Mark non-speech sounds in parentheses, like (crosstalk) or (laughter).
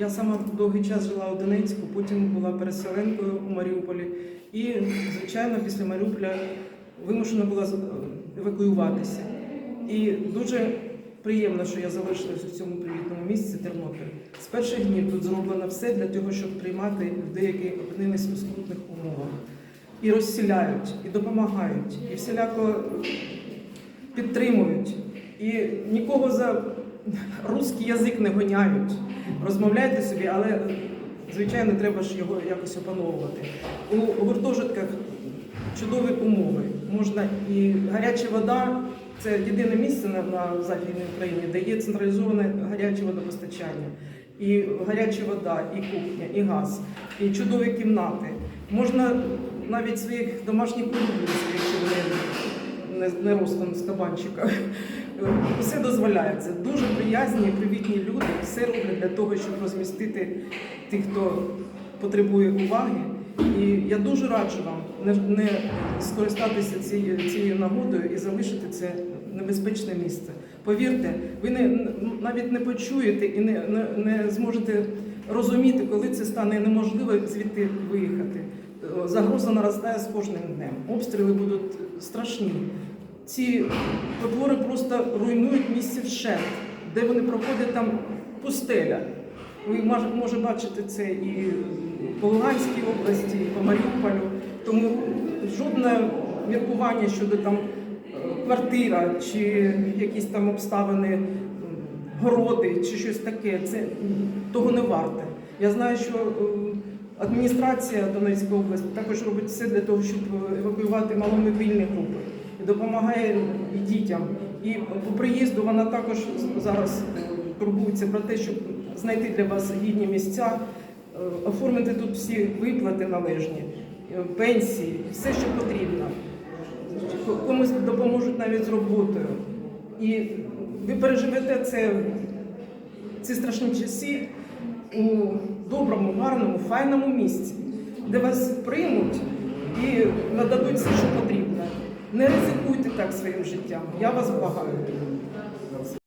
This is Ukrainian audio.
Я сама довгий час жила у Донецьку, потім була переселенкою у Маріуполі. І, звичайно, після Маріуполя вимушена була евакуюватися. І дуже приємно, що я залишилась у цьому привітному місці Тернопіль. З перших днів тут зроблено все для того, щоб приймати людей, які опинились у скрутних умовах. І розсіляють, і допомагають, і всіляко підтримують. І нікого за русський язик не гоняють. Розмовляйте собі, але звичайно треба ж його якось опановувати. У гуртожитках чудові умови. Можна і гаряча вода. Це єдине місце на, на Західній Україні, де є централізоване гаряче водопостачання, і гаряча вода, і кухня, і газ, і чудові кімнати. Можна навіть своїх домашніх улюбленців, якщо вони не, не ростом з кабанчика. Все (laughs) дозволяється. Дуже приязні, привітні люди, все роблять для того, щоб розмістити тих, хто потребує уваги. І я дуже раджу вам не, не скористатися цією, цією нагодою і залишити це небезпечне місце. Повірте, ви не, навіть не почуєте і не, не, не зможете розуміти, коли це стане неможливо звідти виїхати. Загроза наростає з кожним днем. Обстріли будуть страшні. Ці потвори просто руйнують місце вщент, де вони проходять там пустеля. Ви може бачити це і по Луганській області, і по Маріуполю. Тому жодне міркування щодо там е, квартира чи якісь там обставини, городи чи щось таке, це того не варте. Я знаю, що адміністрація Донецької області також робить все для того, щоб евакуювати маломобільні групи допомагає і дітям. І по приїзду вона також зараз е, турбується про те, щоб знайти для вас гідні місця, е, оформити тут всі виплати належні, е, пенсії, все, що потрібно. Комусь допоможуть навіть з роботою. І ви переживете це, ці страшні часи у доброму, гарному, файному місці, де вас приймуть і нададуть все, що потрібно. Не ризикуйте так своїм життям. Я вас благаю.